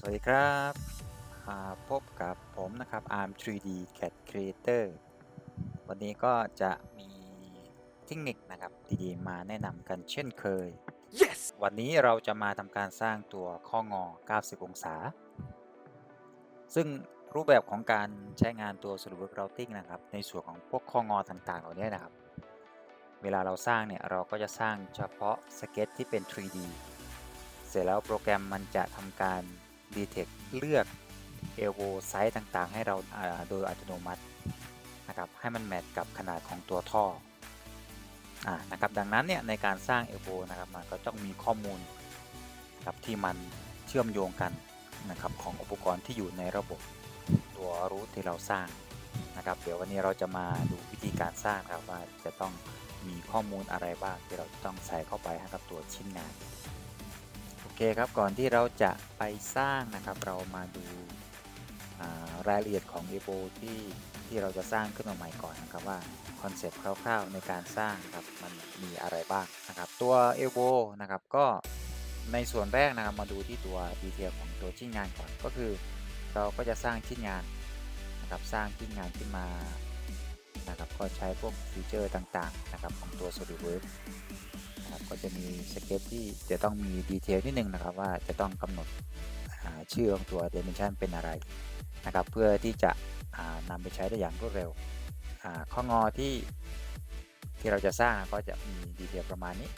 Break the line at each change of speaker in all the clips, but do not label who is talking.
สวัสดีครับอ่าพบกับผมนะครับ Arm 3D CAD Creator วันนี้ก็จะมีเทคนิคนะครับดีๆมาแนะนำกันเช่นเคย
Yes!
วันนี้เราจะมาทำการสร้างตัวข้องอ 90 องศา ซึ่งรูปแบบของการใช้งานตัว SolidWorks Routing นะครับ ในส่วนของพวกข้องอต่างๆ เหล่านี้นะครับ เวลาเราสร้างเนี่ย เราก็จะสร้างเฉพาะสเก็ตที่เป็น 3D เสร็จแล้วโปรแกรมมันจะทำการ detect เลือก elbow size ต่างๆ ให้เราโดยอัตโนมัตินะครับให้มันแมทกับขนาดของตัวท่ออนะครับดังนั้นเนี่ยในการสร้าง elbow นะครับมันก็ต้องมีข้อมูลครับที่มันเชื่อมโยงกันนะครับของอุปกรณ์ที่อยู่ในระบบตัวรูทที่เราสร้างนะครับ เดี๋ยววันนี้เราจะมาดูวิธีการสร้างครับว่าจะต้องมีข้อมูลอะไรบ้างที่เราต้องใส่เข้าไปให้กับตัวชิ้นงาน เคครับก่อนที่เราจะไปสร้างนะครับ เรามาดูรายละเอียดของ e b o ที่ที่เราจะสร้างขึ้นมาใหม่ก่อนนะครับว่าคอนเซปต์คร่าวๆในการสร้างครับมันมีอะไรบ้างนะครับตัว e b o นะครับก็ในส่วนแรกนะครับมาดูที่ตัวดีเทลของตัวชิ้นงานก่อนก็คือ เราก็จะสร้างชิ้นงานนะครับสร้างชิ้นงานขึ้นมานะครับก็ใช้พวกฟีเจอร์ต่างๆนะครับของตัว SolidWorks นะครับก็จะมีสเก็ตที่จะต้องมีดีเทลนิดนึงนะครับว่าจะต้องกำหนดชื่อของตัว dimension เป็นอะไรนะครับเพื่อที่จะอ่านำไปใช้ได้อย่างรวดเร็วข้องอที่ที่เราจะสร้างก็จะมีดีเทลประมาณนี้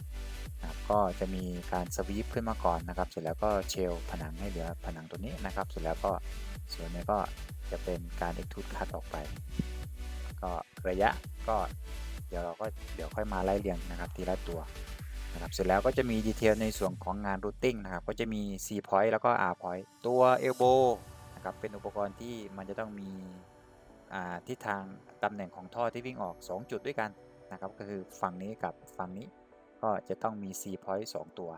นะครับก็จะมีการสวีปขึ้นมาก่อนนะครับ เสร็จแล้วก็เชลผนังให้เหลือผนังตัวนี้นะครับ เสร็จแล้วก็ส่วนนี้ก็จะเป็นการ extrude cut ออกไป ก็ระยะก็เดี๋ยวเราก็เดี๋ยวค่อยมาไล่เรียงนะครับทีละตัว นะครับเสร็จแล้วก็จะมีดีเทลในส่วนของงานรูทติ้งนะครับก็จะมี C point แล้วก็ R point ตัว elbow นะครับเป็นอุปกรณ์ที่มันจะต้องมีทิศทางตำแหน่งของท่อที่วิ่งออก 2 จุดด้วยกันนะครับก็คือฝั่งนี้กับฝั่งนี้ก็จะต้องมี C point 2 ตัว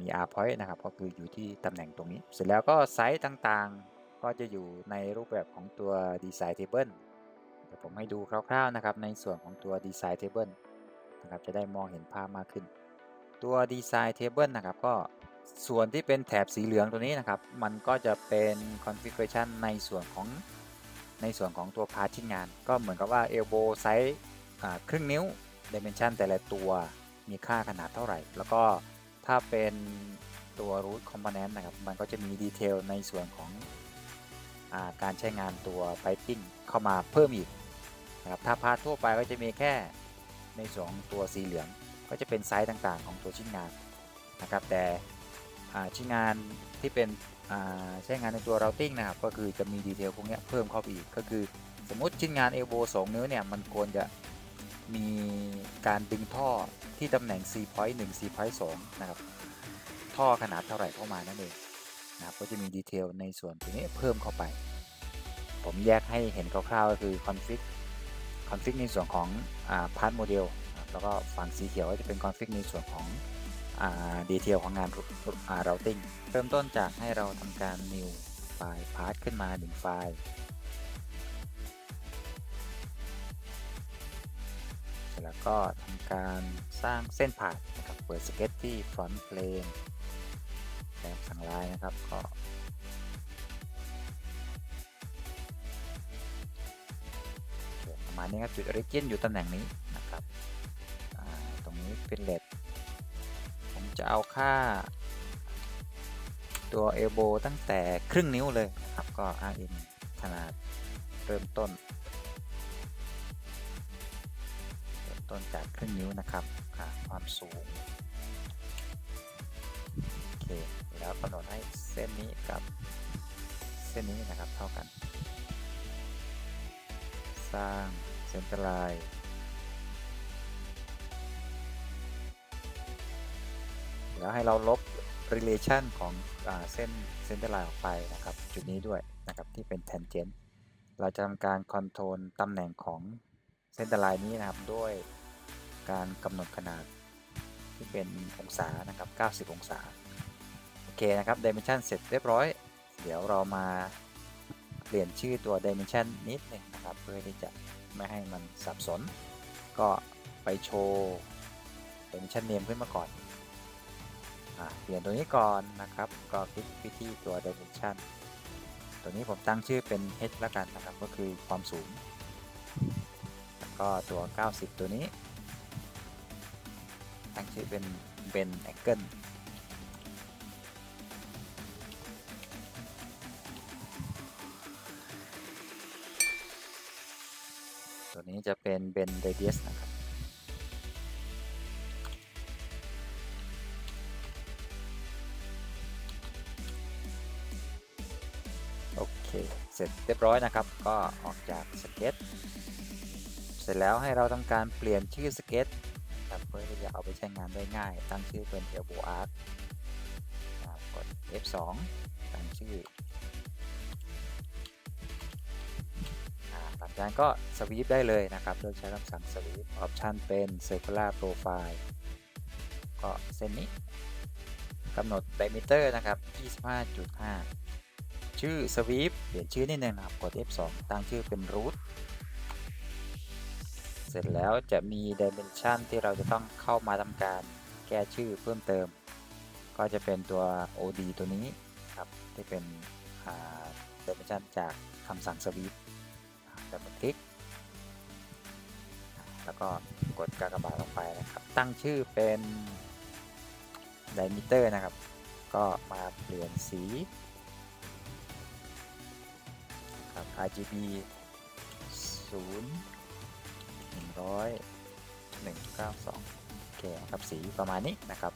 มี R point นะครับก็คืออยู่ที่ตำแหน่งตรงนี้ เสร็จแล้วก็ไซส์ต่างๆ ก็จะอยู่ในรูปแบบของตัว Design Table เดี๋ยวผมให้ดูคร่าวๆนะครับในส่วนของตัว Design Table นะครับจะได้มองเห็นภาพมากขึ้น ตัว Design Table นะครับก็ส่วนที่เป็นแถบสีเหลืองตัวนี้นะครับ มันก็จะเป็น Configuration ในส่วนของในส่วนของตัวพาร์ทชิ้นงาน ก็เหมือนกับว่า Elbow Size อ่าครึ่งนิ้ว Dimension แต่ละตัวมีค่าขนาดเท่าไหร่ แล้วก็ถ้าเป็นตัว Root Component นะครับ มันก็จะมีดีเทลในส่วนของอาการใช้งานตัว Piping เข้ามาเพิ่มอีกนะครับถ้าพาร์ททั่วไปก็จะมีแค่ในส่วนของตัวสีเหลือง ก็จะเป็นไซส์ต่างๆ ของตัวชิ้นงานนะครับแต่ชิ้นงานที่เป็นใช้งานในตัว routing นะครับก็คือจะมีดีเทลพวกนี้เพิ่มเข้าไปอีกก็คือสมมติชิ้นงาน elbow 2นิ้วเนี่ยมันควรจะมีการดึงท่อที่ตำแหน่ง C point 1 C point 2นะครับท่อขนาดเท่าไหร่เข้ามานั่นเองนะครับก็จะมีดีเทลในส่วนตรงนี้เพิ่มเข้าไป ผมแยกให้เห็นคร่าวๆก็คือ config config ในส่วนของอ่า part model แล้วก็ฝั่งสีเขียวก็จะเป็นคอนฟิกในส่วนของดีเทลของงานอ่า routing เริ่มต้นจากให้เราทำการ new ไฟล์ path ขึ้นมา1ไฟล์แล้วก็ทำการสร้างเส้นผ่านนะครับเปิดสเก็ตที่ front plane แบบสั่งลายนะครับก็ประมาณนี้ครับจุด origin อยู่ตำแหน่งนี้ เป็นเลดผมจะเอาค่า ตัว elbow ตั้งแต่ครึ่งนิ้วเลยนะครับก็อ้างอิงขนาดเริ่มต้นเริ่มต้นจากครึ่งนิ้วนะครับความสูงโอเคแล้วกำหนดให้เส้นนี้กับเส้นนี้นะครับเท่ากัน สร้างเส้นตราย แล้วให้เราลบ relation ของอเส้นเส้นตรายออกไปนะครับ จุดนี้ด้วยนะครับที่เป็น tangent เราจะทำการ control ตำแหน่งของเส้นตรายนี้นะครับด้วยการกำหนดขนาดที่เป็นองศานะครับ 90 องศา โอเคนะครับ dimension เสร็จเรียบร้อย เดี๋ยวเรามาเปลี่ยนชื่อตัว dimension นิดหนึ่งนะครับ เพื่อที่จะไม่ให้มันสับสน ก็ไปโชว์ dimension name ขึ้นมาก่อน อะเปลี่ยนตัวนี้ก่อนนะครับ ก็คลิกไปที่ตัว dimension ตัวนี้ผมตั้งชื่อเป็น h แล้วกันนะครับ ก็คือความสูง แล้วก็ตัว 90 ตัวนี้ ตั้งชื่อเป็น bend angle ตัวนี้จะเป็น bend radius นะครับ เรียบร้อยนะครับ ก็ออกจากสเก็ต เสร็จแล้วให้เราทำการเปลี่ยนชื่อสเก็ตครับเพื่อที่จะเอาไปใช้งานได้ง่าย ตั้งชื่อเป็น elbow arc กด F2 ตั้งชื่อหลังจากนั้นก็สวีปได้เลยนะครับเลือกใช้คำสั่งสวีปออปชันเป็น circular profile ก็เส้นนี้กำหนด diameter นะครับ 25.5 ชื่อ sweep เปลี่ยนชื่อนิดนึงนะครับ กด F2 ตั้งชื่อเป็น root เสร็จแล้วจะมี dimension ที่เราจะต้องเข้ามาทำการแก้ชื่อเพิ่มเติม ก็จะเป็นตัว OD ตัวนี้ครับที่เป็น dimension จากคำสั่ง sweep ดับเบิลคลิก แล้วก็กดกากบาทลงไปนะครับ ตั้งชื่อเป็น diameter นะครับ ก็มาเปลี่ยนสี ครับ RGB 0 100 192 โอเคครับสีประมาณนี้นะครับ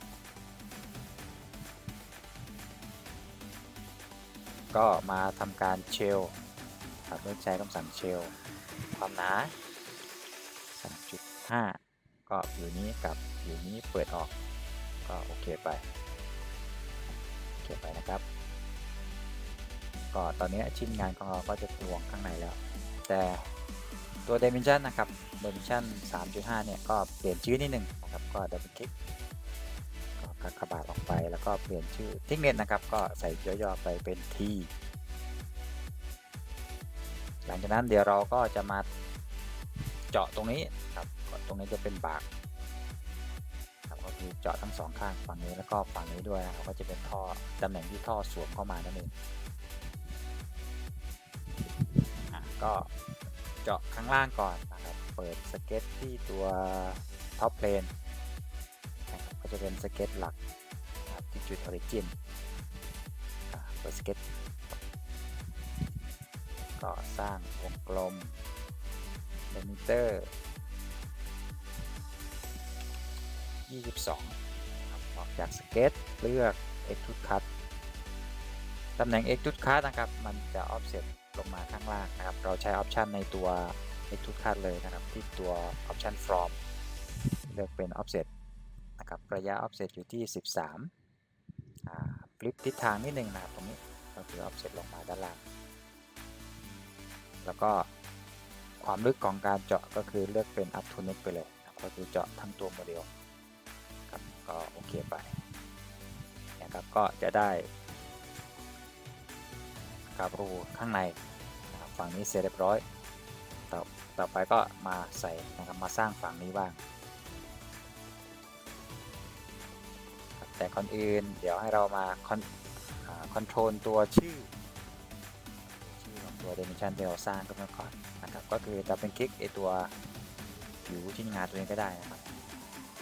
ก็มาทำการเชลครับเลือกใช้คำสั่งเชลความหนา 3.5 ก็อยู่นี้กับอยู่นี้เปิดออกก็โอเคไป โอเคไปนะครับ ก็ตอนนี้ชิ้นงานของเราก็จะรวงข้างในแล้ว แต่ตัว dimension นะครับ dimension 3.5 เนี่ย ก็เปลี่ยนชื่อนิดหนึ่งนะครับ ก็ดับเบิลคลิกก็กากบาทออกไปแล้วก็เปลี่ยนชื่อทิ้งเน็ตนะครับ ก็ใส่ย่อๆไปเป็น T หลังจากนั้นเดี๋ยวเราก็จะมาเจาะตรงนี้ครับตรงนี้จะเป็นบากครับก็คือเจาะทั้งสองข้างฝั่งนี้แล้วก็ฝั่งนี้ด้วยนะครับก็จะเป็นท่อตำแหน่งที่ท่อสวมเข้ามานั่นเอง ก็เจาะข้างล่างก่อนนะครับ เปิดสเก็ตที่ตัวท็อปเพลนนะครับก็จะเป็นสเก็ตหลักที่จุดออริจินเปิดสเก็ตก็สร้างวงกลมเดมิเตอร์ 22ครับออกจากสเก็ตเลือก Extrude Cut ตำแหน่ง Extrude Cut นะครับ มันจะ offset ลงมาข้างล่างนะครับ เราใช้ option ในตัว Extrude Cut เลยนะครับ ที่ตัว option from เลือกเป็น offset นะครับ ระยะ offset อยู่ที่ 13ฟลิปทิศทางนิดนึงนะครับตรงนี้ก็คือ offset ลงมาด้านล่าง แล้วก็ความลึกของการเจาะก็คือเลือกเป็น up to neck ไปเลยนะครับก็คือเจาะทั้งตัวโมเดลครับก็โอเคไปนะครับก็จะได้ กับรูข้างในนะครับฝั่งนี้เสร็จเรียบร้อยต่อต่อไปก็มาใส่นะครับมาสร้างฝั่งนี้บ้างแต่ก่อนอื่นเดี๋ยวให้เรามาคอนคอนโทรลตัวชื่อชื่อของตัว dimension ที่เราสร้างขึ้นมาก่อนนะครับก็คือจะเป็นคลิกไอตัวผิวที่งานตัวนี้ก็ได้นะครับ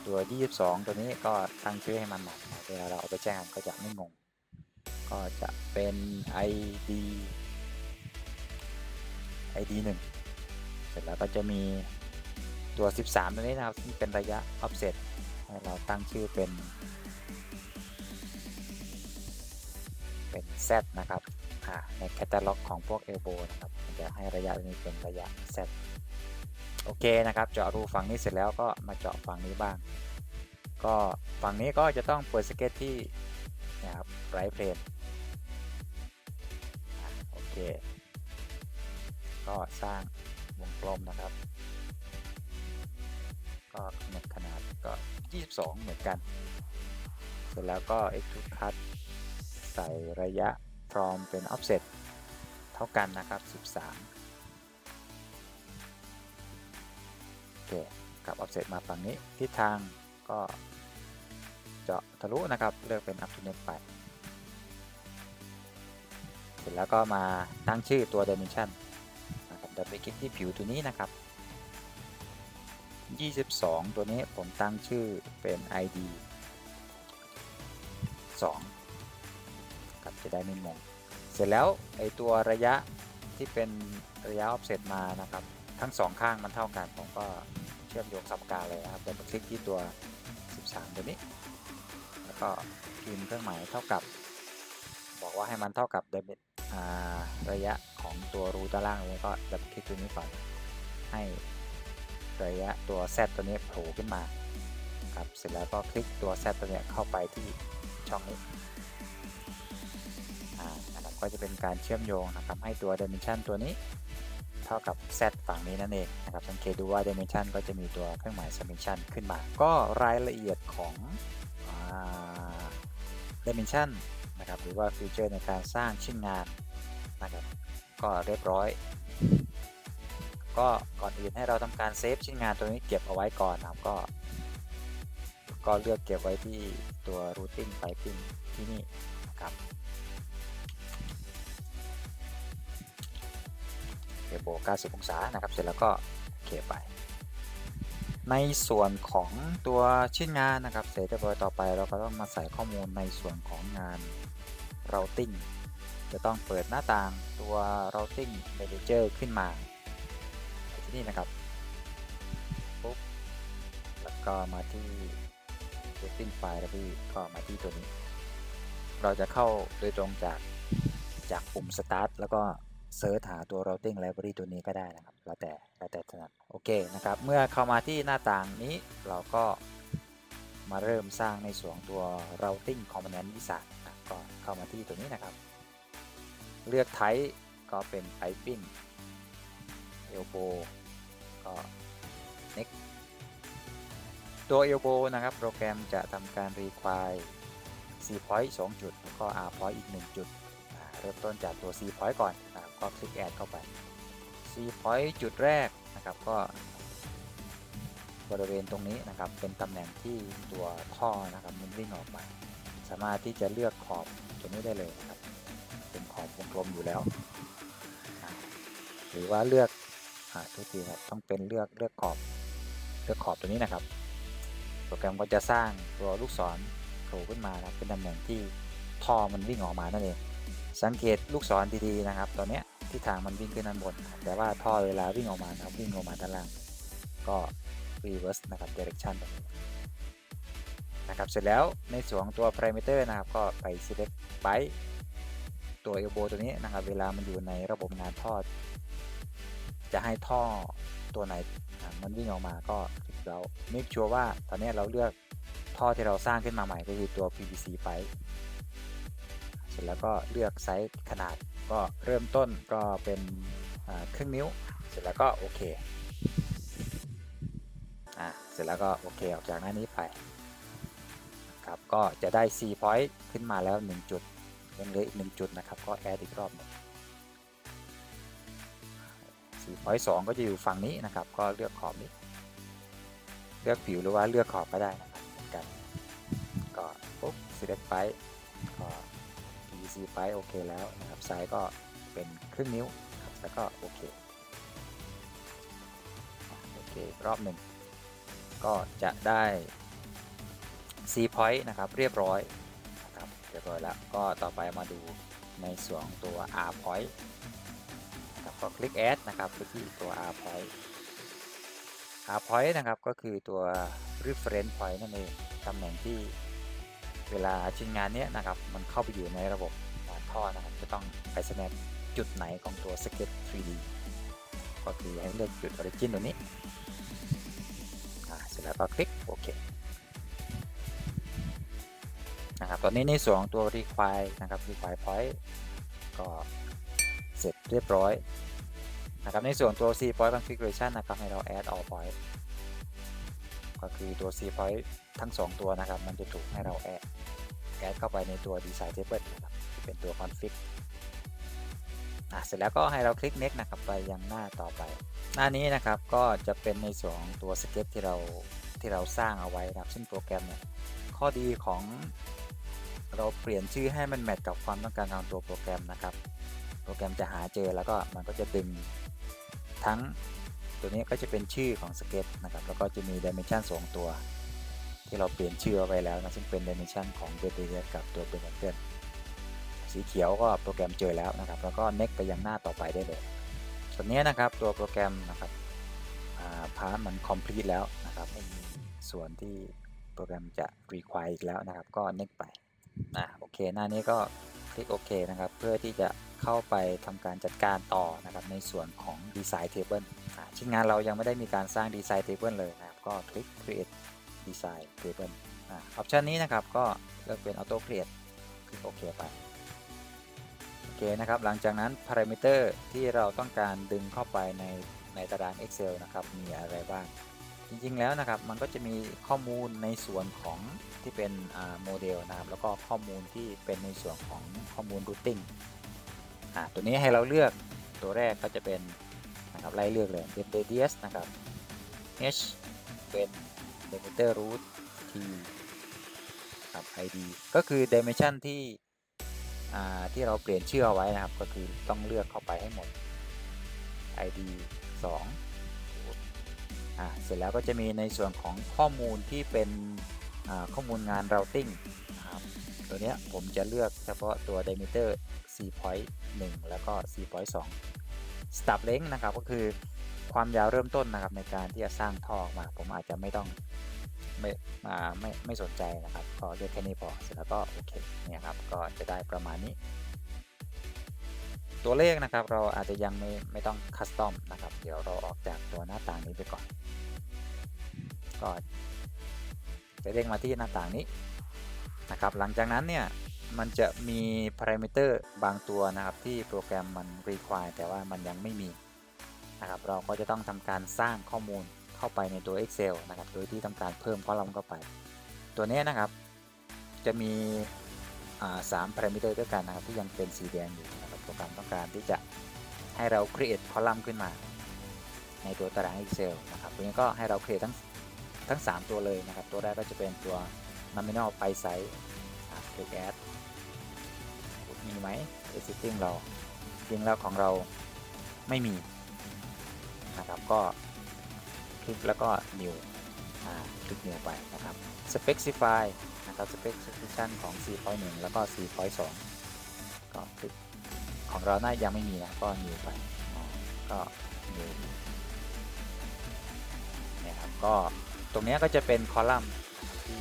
ตัว 22 ตัวนี้ก็ตั้งชื่อให้มันหน่อนะเวลาเราเอาไปแจ้งก็จะไม่งง ก็จะเป็น id id 1เสร็จแล้วก็จะมีตัว 13 ตัวนี้นะครับที่เป็นระยะ offset ให้เราตั้งชื่อเป็น เป็น z นะครับอ่าในแคตตาล็อกของพวก elbow นะครับจะให้ระยะนี้เป็นระยะ z โอเคนะครับ เจาะรูฝั่งนี้เสร็จแล้วก็มาเจาะฝั่งนี้บ้าง ก็ฝั่งนี้ก็จะต้องเปิดสเก็ตที่ นะครับไรเพลนโอเค ก็สร้างวงกลมนะครับ ก็กำหนดขนาดก็ 22 เหมือนกัน เสร็จแล้วก็ extrude cut ใส่ระยะ from เป็น offset เท่ากันนะครับ 13 โอเคกับ offset มาฝั่งนี้ทิศทางก็ เจาะทะลุนะครับเลือกเป็น up to net ไป เสร็จแล้วก็มาตั้งชื่อตัว dimension นะครับดับเบิลคลิกที่ผิวตัวนี้นะครับ 22 ตัวนี้ผมตั้งชื่อเป็น id 2ครับจะได้ไม่งงเสร็จแล้วไอตัวระยะที่เป็นระยะ offset มานะครับ ทั้งสองข้างมันเท่ากันผมก็เชื่อมโยงสมกาเลยนะครับเดับเบิลคลิกที่ตัว 13 ตัวนี้ ก็พิมพ์เครื่องหมายเท่ากับ บอกว่าให้มันเท่ากับ debit อ่าระยะของตัวรูด้านล่างนี้ก็ดับคลิกตัวนี้ก่อน ให้ระยะตัว z ตัวนี้โผล่ขึ้นมาครับเสร็จแล้วก็คลิกตัว z ตัวนี้เข้าไปที่ช่องนี้อ่านะครับก็จะเป็นการเชื่อมโยงนะครับ ให้ตัว dimension ตัวนี้ เท่ากับ z ฝั่งนี้นั่นเองนะครับสังเกตดูว่า dimension ก็จะมีตัวเครื่องหมาย summation ขึ้นมา ก็รายละเอียดของ dimension นะครับหรือว่าฟีเจอร์ในการสร้างชิ้นงานนะครับก็เรียบร้อย ก็ก่อนอื่นให้เราทำการเซฟชิ้นงานตัวนี้เก็บเอาไว้ก่อนนะครับก็ก็เลือกเก็บไว้ที่ตัว routing piping ที่นี่นะครับเทโบ90องศานะครับ เสร็จแล้วก็เคไป ในส่วนของตัวชิ้นงานนะครับ เสร็จเรียบร้อยต่อไป เราก็ต้องมาใส่ข้อมูลในส่วนของงาน routing จะต้องเปิดหน้าต่างตัว routing manager ขึ้นมาที่นี่นะครับปุ๊บแล้วก็มาที่ routing file แล้วพี่ก็มาที่ตัวนี้ เราจะเข้าโดยตรงจากจากปุ่ม start แล้วก็ เซิร์ชหาตัว routing library ตัวนี้ก็ได้นะครับ แล้วแต่แล้วแต่ถนัดโอเคนะครับ เมื่อเข้ามาที่หน้าต่างนี้เราก็มาเริ่มสร้างในส่วนตัว routing component วิสัยนะก็เข้ามาที่ตัวนี้นะครับ เลือก type ก็เป็น piping elbow ก็ next ตัว elbow นะครับ โปรแกรมจะทำการ require C point 2 จุด แล้วก็ R point อีก 1 จุด เริ่มต้นจากตัว C point ก่อนนะ ครับก็คลิก add เข้าไป C point จุดแรกนะครับก็ บริเวณตรงนี้นะครับ เป็นตำแหน่งที่ตัวท่อนะครับมันวิ่งออกมา สามารถที่จะเลือกขอบตัวนี้ได้เลยนะครับ เป็นขอบวงกลมอยู่แล้ว หรือว่าเลือกอ่าทุกทีครับต้องเป็นเลือกเลือกขอบเลือกขอบตัวนี้นะครับ โปรแกรมก็จะสร้างตัวลูกศรโผล่ขึ้นมานะครับเป็นตำแหน่งที่ท่อมันวิ่งออกมานั่นเองสังเกตลูกศรดีๆนะครับ ตอนเนี้ย ที่ทางมันวิ่งขึ้นด้านบน แต่ว่าท่อเวลาวิ่งออกมานะครับวิ่งออกมาด้านล่าง ก็ reverse นะครับ direction แบบนี้นะครับเสร็จแล้วในส่วนตัว parameter นะครับก็ไป select byte ตัว elbow ตัวนี้นะครับเวลามันอยู่ในระบบงานท่อ จะให้ท่อตัวไหนมันวิ่งออกมาก็เรา make sure ว่าตอนนี้เราเลือกท่อที่เราสร้างขึ้นมาใหม่ก็คือตัว PVC ไป ร็จแล้วก็เลือกไซส์ขนาดก็เริ่มต้นก็เป็นครึ่งนิ้ว เสร็จแล้วก็โอเคอ่าเสร็จแล้วก็โอเคออกจากหน้านี้ไปครับก็จะได้ C point ขึ้นมาแล้ว 1 จุดยังเหลืออีก 1 จุดนะครับ ก็แอดอีกรอบหนึ่ง C point 2ก็จะอยู่ฝั่งนี้นะครับ ก็เลือกขอบนี้ เลือกผิวหรือว่าเลือกขอบก็ได้นะครับเหมือนกัน ก็ปุ๊บ select ไปก็ c ไปโอเคแล้วนะครับไซส์ก็เป็นครึ่งนิ้วครับแล้วก็โอเคโอเครอบหนึ่งก็จะได้ C point นะครับเรียบร้อยนะครับเรียบร้อยแล้วก็ต่อไปมาดูในส่วนตัว R point นะครับก็คลิก add นะครับไปที่ตัว R point R point นะครับก็คือตัว reference point นั่นเองตำแหน่งที่ เวลาชิ้นงานนี้นะครับมันเข้าไปอยู่ในระบบงานท่อนะครับจะต้องไปแสดงจุดไหนของตัว sketch 3D ก็คือให้เลือกจุด origin ตัวนี้เสร็จแล้วก็คลิกโอเคนะครับตอนนี้ในส่วนของตัว require นะครับ require point ก็เสร็จเรียบร้อยนะครับในส่วนตัว C point configuration นะครับให้เรา add all point ก็คือตัว C point ทั้ง 2 ตัวนะครับ มันจะถูกให้เรา add add เข้าไปในตัว design table นะครับที่เป็นตัว config อะเสร็จแล้วก็ให้เราคลิก next นะครับไปยังหน้าต่อไป หน้านี้นะครับก็จะเป็นในส่วนของตัว sketch ที่เราที่เราสร้างเอาไว้นะครับ ซึ่งโปรแกรมเนี่ยขอข้อดีของเราเปลี่ยนชื่อให้มันแมทกับความต้องการของตัวโปรแกรมนะครับ โปรแกรมจะหาเจอแล้วก็มันก็จะดึงทั้ง ตัวนี้ก็จะเป็นชื่อของสเก็ตนะครับแล้วก็จะมี dimension สองตัว ที่เราเปลี่ยนชื่อเอาไว้แล้วนะซึ่งเป็น dimension ของ b e t e r กับตัวเป็นเกิลสีเขียวก็โปรแกรมเจอแล้วนะครับ แล้วก็ next ไปยังหน้าต่อไปได้เลยส่วนนี้นะครับตัวโปรแกรมนะครับพาร์ทมัน complete แล้วนะครับไม่มีส่วนที่โปรแกรมจะ require อีกแล้วนะครับ ก็ next ไปอ่าโอเค หน้านี้ก็ คลิกโอเคนะครับ เพื่อที่จะเข้าไปทำการจัดการต่อนะครับในส่วนของ design table อ่าชิ้นงานเรายังไม่ได้มีการสร้าง design table เลยนะครับ ก็คลิก create design table ออปชันนี้นะครับก็เลือกเป็น auto create คลิกโอเคไปโอเคนะครับ หลังจากนั้น parameter ที่เราต้องการดึงเข้าไปในในตาราง Excel นะครับ มีอะไรบ้าง จริงๆแล้วนะครับมันก็จะมีข้อมูลในส่วนของที่เป็นโมเดลนะครับแล้วก็ข้อมูลที่เป็นในส่วนของข้อมูล routing ตัวนี้ให้เราเลือกตัวแรกก็จะเป็นนะครับไล่เลือกเลยเป็น radius นะครับ h เป็น diameter root t ครับ id ก็คือ dimension ที่อ่าที่เราเปลี่ยนชื่อเอาไว้นะครับ ก็คือต้องเลือกเข้าไปให้หมด id 2 อ่าเสร็จแล้วก็จะมีในส่วนของข้อมูลที่เป็นข้อมูลงาน routing นะครับตัวเนี้ยผมจะเลือกเฉพาะตัว diameter 4.1 แล้วก็ 4.2 stub length นะครับก็คือความยาวเริ่มต้นนะครับในการที่จะสร้างท่อออกมา ผมอาจจะไม่ต้องไม่มาไม่ไม่สนใจนะครับ ก็เลือกแค่นี้พอเสร็จแล้วก็โอเคเนี่ยครับก็จะได้ประมาณนี้ ตัวเลขนะครับเราอาจจะยังไม่ไม่ต้องคัสตอมนะครับ เดี๋ยวเราออกจากตัวหน้าต่างนี้ไปก่อน ก็จะเด้งมาที่หน้าต่างนี้นะครับ หลังจากนั้นเนี่ยมันจะมี parameter บางตัวนะครับที่โปรแกรมมัน require แต่ว่ามันยังไม่มีนะครับเราก็จะต้องทำการสร้างข้อมูลเข้าไปในตัว Excel นะครับ โดยที่ทำการเพิ่มคอลัมน์เข้าไป ตัวนี้นะครับจะมีสาม parameter ด้วยกันนะครับที่ยังเป็นสีแดงอยู่ โปรแกรมต้องการที่จะให้เรา create คอลัมน์ขึ้นมา ในตัวตาราง Excel นะครับตัวนี้ก็ให้เรา create ทั้งทั้ง 3 ตัวเลยนะครับ ตัวแรกก็จะเป็นตัว nominal by size คลิก add มีไหม existing เราจริงแล้วของเราไม่มีนะครับก็คลิกแล้วก็ new คลิก new ไปนะครับ specify นะครับ specification ของ 4.1 แล้วก็ 4.2 ก็คลิก ของเราน่ายังไม่มีนะ ก็ new ไปก็ new เนี่ยครับก็ตรงนี้ก็จะเป็นคอลัมน์ที่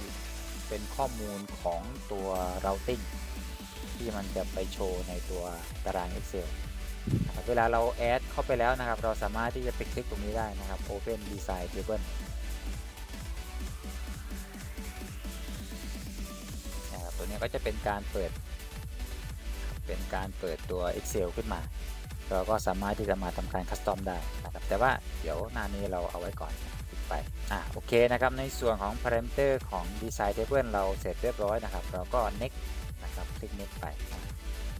เป็นข้อมูลของตัว routing ที่มันจะไปโชว์ในตัวตาราง Excel นะครับเวลาเราแอดเข้าไปแล้วนะครับ เราสามารถที่จะไปคลิกตรงนี้ได้นะครับ Open Design Table นะครับตัวนี้ก็จะเป็นการเปิด เป็นการเปิดตัว Excel ขึ้นมา เราก็สามารถที่จะมาทำการคัสตอมได้นะครับแต่ว่าเดี๋ยวหน้านี้เราเอาไว้ก่อนไปอะโอเคนะครับในส่วนของ parameter ของ design table เราเสร็จเรียบร้อยนะครับ เราก็ next นะครับคลิก next ไป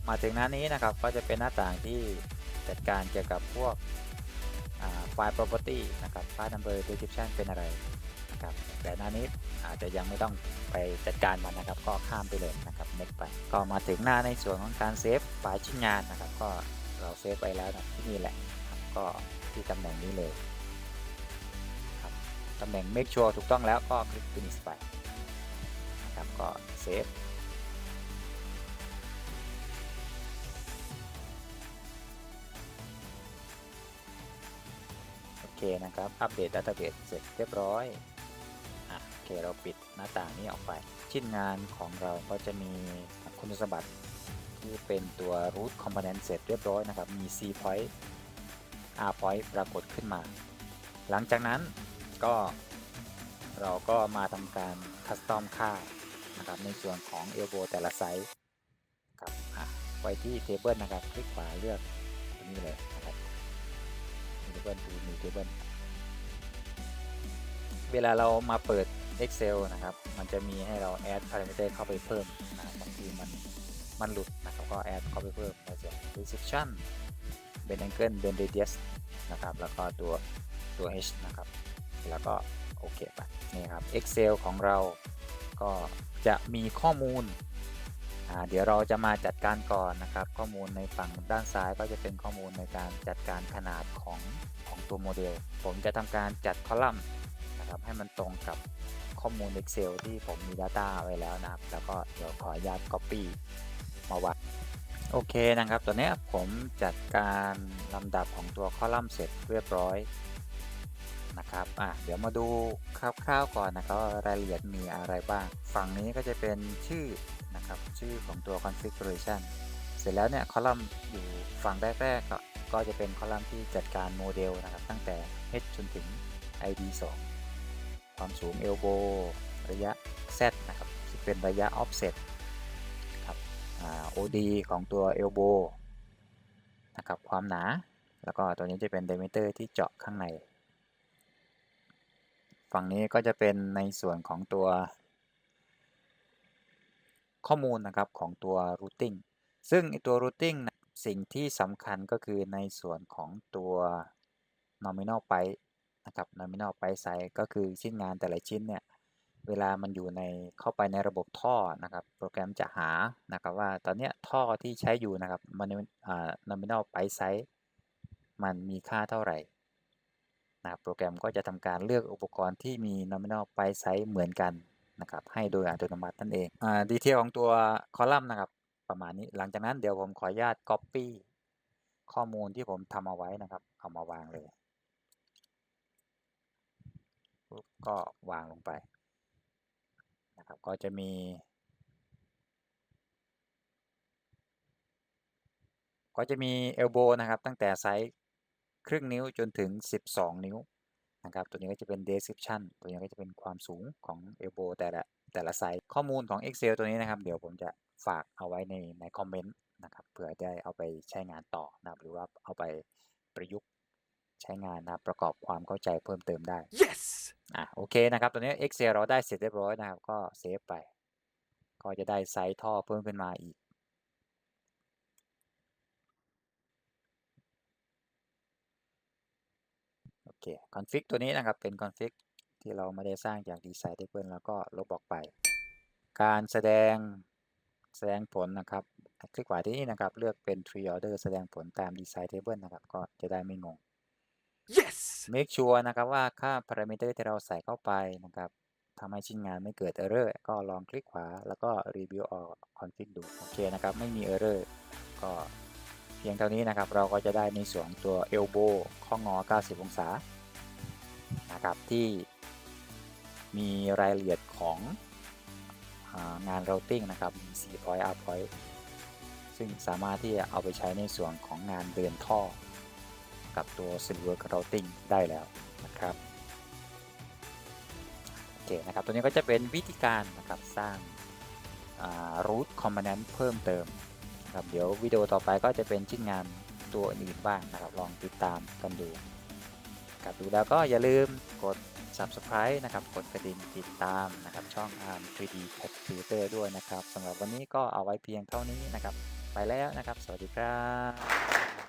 มาถึงหน้านี้นะครับก็จะเป็นหน้าต่างที่จัดการเกี่ยวกับพวกไฟล์ property นะครับ file number description เป็นอะไร นะครับ แต่หน้านี้อาจจะยังไม่ต้องไปจัดการมันนะครับ ก็ข้ามไปเลยนะครับ next ไป ก็มาถึงหน้าในส่วนของการเซฟไฟล์ชิ้นงานนะครับ ก็เราเซฟไปแล้วนะที่นี่แหละก็ที่ตำแหน่งนี้เลยครับตำแหน่ง make sure ถูกต้องแล้วก็คลิก finish ไปนะครับก็เซฟโอเคนะครับ อัปเดต Database เสร็จเรียบร้อย เคเราปิดหน้าต่างนี้ออกไป ชิ้นงานของเราก็จะมีคุณสมบัติที่เป็นตัว root component เสร็จเรียบร้อยนะครับ มี c point r point ปรากฏขึ้นมา หลังจากนั้นก็เราก็มาทำการคัสตอมค่านะครับในส่วนของเอลโบแต่ละไซส์ครับไว้ที่เทเบิลนะครับคลิกขวาเลือกตรงนี้เลยนะครับเทเบิลดูมีเทเบิลเวลาเรามาเปิด Excel นะครับ มันจะมีให้เรา add parameter เข้าไปเพิ่มนะบางทีมันมันหลุดนะครับก็ add เข้าไปเพิ่มในส่วน precision เป็น angle เป็น radius นะครับ แล้วก็ตัวตัว h นะครับ แล้วก็โอเคไปนี่ครับ Excel ของเราก็จะมีข้อมูลเดี๋ยวเราจะมาจัดการก่อนนะครับ ข้อมูลในฝั่งด้านซ้ายก็จะเป็นข้อมูลในการจัดการขนาดของของตัวโมเดล ผมจะทำการจัดคอลัมน์นะครับให้มันตรงกับ ข้อมูล Excel ที่ผมมี Data ไว้แล้วนะครับ แล้วก็เดี๋ยวขออนุญาต Copy มาวัดโอเคนะครับ ตอนนี้ผมจัดการลำดับของตัวคอลัมน์เสร็จเรียบร้อยนะครับอะเดี๋ยวมาดูคร่าวๆก่อนนะครับรายละเอียดมีอะไรบ้าง ฝั่งนี้ก็จะเป็นชื่อนะครับชื่อของตัว configuration เสร็จแล้วเนี่ยคอลัมน์อยู่ฝั่งแรกๆก็จะเป็นคอลัมน์ที่จัดการโมเดลนะครับ ตั้งแต่ h จนถึง id 2 ความสูง elbow ระยะ z นะครับที่เป็นระยะ offset ครับ OD ของตัว elbow นะครับความหนา แล้วก็ตัวนี้จะเป็น diameter ที่เจาะข้างใน ฝั่งนี้ก็จะเป็นในส่วนของตัว ข้อมูลนะครับของตัว routing ซึ่งตัว routing นะสิ่งที่สำคัญก็คือในส่วนของตัว nominal byte นะครับ nominal byte size ก็คือชิ้นงานแต่ละชิ้นเนี่ยเวลามันอยู่ในเข้าไปในระบบท่อนะครับ โปรแกรมจะหานะครับว่าตอนนี้ท่อที่ใช้อยู่นะครับมันอ่า nominal byte size มันมีค่าเท่าไหร่นะครับโปรแกรมก็จะทำการเลือกอุปกรณ์ที่มี nominal byte size เหมือนกันนะครับให้โดยอัตโนมัตินั่นเองอ่าดีเทลของตัวคอลัมน์นะครับ ประมาณนี้หลังจากนั้นเดี๋ยวผมขออนุญาต copy ข้อมูลที่ผมทำเอาไว้นะครับ เอามาวางเลย ก็วางลงไปนะครับก็จะมี ก็จะมี elbow นะครับ ตั้งแต่ไซส์ครึ่งนิ้วจนถึง 12 นิ้วนะครับ ตัวนี้ก็จะเป็น description ตัวนี้ก็จะเป็นความสูงของ elbow แต่ละแต่ละไซส์ข้อมูลของ Excel ตัวนี้นะครับ เดี๋ยวผมจะฝากเอาไว้ในในคอมเมนต์นะครับเผื่อได้เอาไปใช้งานต่อนะครับหรือว่าเอาไปประยุกต์ ใช้งานนะครับประกอบความเข้าใจเพิ่มเติมได้
Yes!
อะโอเคนะครับตัวนี้ Excel เราได้เสร็จเรียบร้อยนะครับ ก็เซฟไป ก็จะได้ไซส์ท่อเพิ่มขึ้นมาอีก โอเคคอนฟิกตัวนี้นะครับเป็นคอนฟิกที่เราไม่ได้สร้างจากดีไซน์เทเบิลแล้วก็ลบออกไป การแสดงแสดงผลนะครับคลิกขวาที่นี่นะครับ เลือกเป็น tree order แสดงผลตามดีไซน์เทเบิลนะครับ ก็จะได้ไม่งง
Yes!
make sure นะครับว่าค่า parameter ที่เราใส่เข้าไปนะครับทำให้ชิ้นงานไม่เกิด error ก็ลองคลิกขวา แล้วก็ review or config ดู โอเคนะครับ ไม่มี error ก็เพียงเท่านี้นะครับ เราก็จะได้ในส่วนตัว elbow ข้องอ90 องศา นะครับ ที่มีรายละเอียดของงาน routing นะครับมี 4 point up point ซึ่งสามารถที่จะเอาไปใช้ในส่วนของงานเดินท่อ กับตัว Silver Routing ได้แล้วนะครับโอเคนะครับ ตัวนี้ก็จะเป็นวิธีการนะครับสร้าง root component เพิ่มเติมนะครับเดี๋ยววิดีโอต่อไปก็จะเป็นชิ้นงานตัวอื่นบ้างนะครับ ลองติดตามกันดูครับดูแล้วก็อย่าลืมกด subscribe นะครับ กดกระดิ่งติดตามนะครับ ช่อง ARM 3D Calculator ด้วยนะครับสำหรับวันนี้ก็เอาไว้เพียงเท่านี้นะครับ ไปแล้วนะครับ สวัสดีครับ